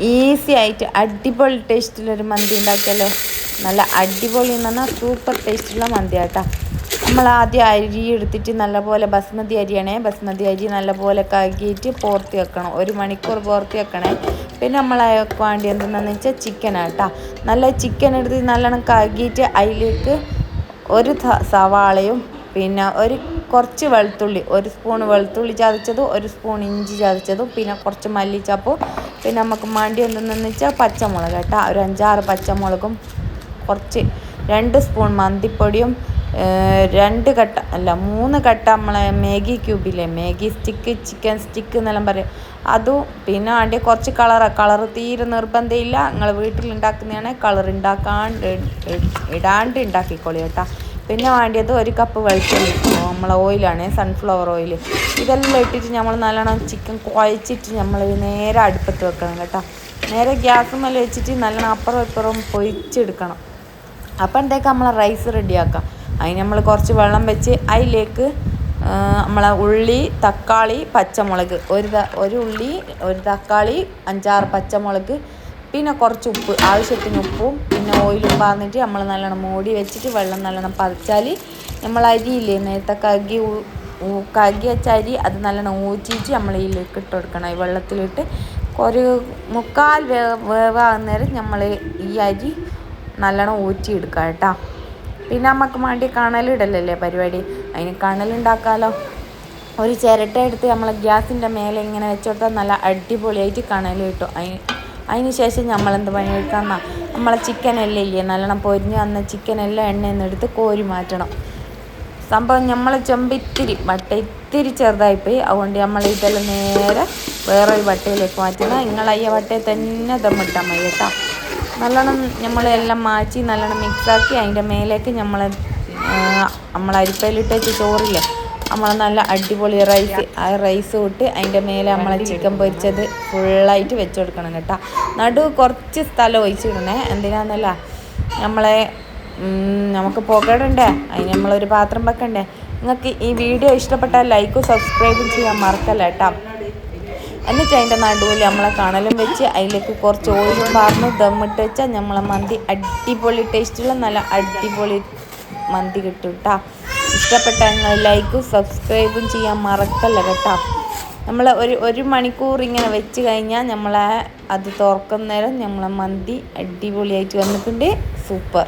Easy ആയിട്ട് അടിപൊളി ടേസ്റ്റിലൊരു മന്തി ഉണ്ടാക്കിയാലോ? നല്ല അടിപൊളി എന്ന് പറഞ്ഞാൽ സൂപ്പർ ടേസ്റ്റുള്ള മന്തി ആട്ടാ നമ്മൾ ആദ്യം അരി എടുത്തിട്ട് നല്ലപോലെ ബസ്മതി അരിയാണേ. ബസ്മതി അരി നല്ലപോലെ കഴുകിയിട്ട് പോർത്തി വെക്കണം. ഒരു മണിക്കൂർ പോർത്തി വെക്കണേ. പിന്നെ നമ്മൾ വേണ്ടി എന്താണെന്ന് വെച്ചാൽ ചിക്കൻ ആട്ടാ. നല്ല ചിക്കൻ എടുത്ത് നല്ലോണം കഴുകിയിട്ട് അതിലേക്ക് ഒരു സവാളയും പിന്നെ ഒരു കുറച്ച് വെളുത്തുള്ളി ഒരു സ്പൂൺ വെളുത്തുള്ളി ചതച്ചതും ഒരു സ്പൂൺ ഇഞ്ചി ചതച്ചതും പിന്നെ കുറച്ച് മല്ലിച്ചപ്പും. പിന്നെ നമുക്ക് മണ്ടി എന്തെന്ന് വെച്ചാൽ പച്ചമുളക് കേട്ടോ. ഒരു അഞ്ചാറ് പച്ചമുളകും കുറച്ച് രണ്ട് സ്പൂൺ മന്തിപ്പൊടിയും രണ്ട് കട്ട അല്ല മൂന്ന് കട്ട നമ്മളെ മാഗി ക്യൂബില്ലേ? മാഗി സ്റ്റിക്ക് ചിക്കൻ സ്റ്റിക്ക് എന്നെല്ലാം പറയും. അതും പിന്നെ വേണ്ടി കുറച്ച് കളറ്. കളർ തീരെ നിർബന്ധമില്ല നിങ്ങൾ വീട്ടിലുണ്ടാക്കുന്നതാണെങ്കിൽ കളർ ഉണ്ടാക്കാണ്ട് ഇടാണ്ട് ഉണ്ടാക്കിക്കോളി കേട്ടോ. പിന്നെ വേണ്ടിയത് ഒരു കപ്പ് വെളിച്ചെണ്ണ. നമ്മളെ ഓയിലാണ് സൺഫ്ലവർ ഓയിൽ ഇതെല്ലാം ഇട്ടിട്ട് നമ്മൾ നല്ലോണം ചിക്കൻ കുഴച്ചിട്ട് നമ്മൾ നേരെ അടുപ്പത്ത് വെക്കണം കേട്ടോ. നേരെ ഗ്യാസ് മേലെ വെച്ചിട്ട് നല്ലോണം അപ്പുറം ഇപ്പുറം പൊരിച്ചെടുക്കണം. അപ്പം എന്തേക്ക് നമ്മളെ റൈസ് റെഡിയാക്കാം. അതിന് നമ്മൾ കുറച്ച് വെള്ളം വെച്ച് അതിലേക്ക് നമ്മളെ ഉള്ളി തക്കാളി പച്ചമുളക്. ഒരു ഒരു ഉള്ളി ഒരു തക്കാളി അഞ്ചാറ് പച്ചമുളക് പിന്നെ കുറച്ച് ഉപ്പ് ആവശ്യത്തിന് ഉപ്പും പിന്നെ ഓയിലും പാർന്നിട്ട് നമ്മൾ നല്ലോണം മൂടി വെച്ചിട്ട് വെള്ളം നല്ലോണം പതച്ചാൽ നമ്മൾ അരിയില്ലേ നേരത്തെ കകി കകി വെച്ച അരി അത് നല്ലോണം ഊറ്റിയിട്ട് നമ്മൾ ഇട്ട് കൊടുക്കണം. ഈ വെള്ളത്തിലിട്ട് ഒരു മുക്കാൽ വേവാകുന്നേരം നമ്മൾ ഈ അരി നല്ലോണം ഊറ്റിയെടുക്കുക കേട്ടോ. പിന്നെ നമുക്ക് വേണ്ടി കണലിടലല്ലേ പരിപാടി? അതിന് കണലുണ്ടാക്കാമല്ലോ ഒരു ചിരട്ട എടുത്ത് നമ്മൾ ഗ്യാസിന്റെ മേലെ ഇങ്ങനെ വെച്ചോട്ടാൽ നല്ല അടിപൊളിയായിട്ട് കണൽ കിട്ടും. അതിന് അതിന് ശേഷം നമ്മളെന്ത് പണിയെടുക്കാമെന്നാ നമ്മളെ ചിക്കനെല്ലാം ഇല്ലേ? നല്ലോണം പൊരിഞ്ഞ് വന്ന ചിക്കനെല്ലാം എണ്ണയിൽ നിന്ന് എടുത്ത് കോരി മാറ്റണം. സംഭവം നമ്മൾ ചെമ്പിത്തിരി വട്ട ഇത്തിരി ചെറുതായിപ്പോയി. അതുകൊണ്ട് നമ്മൾ ഇതെല്ലാം നേരെ വേറൊരു വട്ടയിലേക്ക് മാറ്റുന്ന നിങ്ങളയ്യ വട്ടയിൽ തന്നെ ദമ്മിട്ടാൽ മതി കേട്ടോ. നല്ലോണം നമ്മളെല്ലാം മാറ്റി നല്ലോണം മിക്സാക്കി അതിന്റെ മേലേക്ക് നമ്മൾ അരിപ്പയിലിട്ട് ചോറില്ലേ? നമ്മൾ നല്ല അടിപൊളി റൈസ് ആ റൈസ് ഇട്ട് അതിന്റെ മേലെ നമ്മളെ ചിക്കൻ പൊരിച്ചത് ഫുള്ളായിട്ട് വെച്ച് കൊടുക്കണം കേട്ടോ. നടു കുറച്ച് സ്ഥലം ഒഴിച്ചിടണേ. എന്തിനാന്നല്ല നമ്മളെ നമുക്ക് പുകടണ്ടേ അതിന് നമ്മളൊരു പാത്രം വെക്കണ്ടേ. നിങ്ങൾക്ക് ഈ വീഡിയോ ഇഷ്ടപ്പെട്ടാൽ ലൈക്കും സബ്സ്ക്രൈബും ചെയ്യാൻ മറക്കല്ല കേട്ടോ. എന്നിട്ട് അതിന്റെ നടുവിൽ നമ്മളെ കണലും വെച്ച് അതിലേക്ക് കുറച്ച് ഓയിലും പാർന്ന് ദമ്മിട്ട് വെച്ചാൽ നമ്മളെ മന്തി അടിപൊളി ടേസ്റ്റുള്ള നല്ല അടിപൊളി മന്തി കിട്ടും കേട്ടോ. ഇഷ്ടപ്പെട്ട ലൈക്കും സബ്സ്ക്രൈബും ചെയ്യാൻ മറക്കല്ല കേട്ടോ. നമ്മൾ ഒരു ഒരു മണിക്കൂർ ഇങ്ങനെ വെച്ച് കഴിഞ്ഞാൽ നമ്മളെ അത് തുറക്കുന്നേരം നമ്മളെ മന്തി അടിപൊളിയായിട്ട് വന്നിട്ടുണ്ട്. സൂപ്പർ.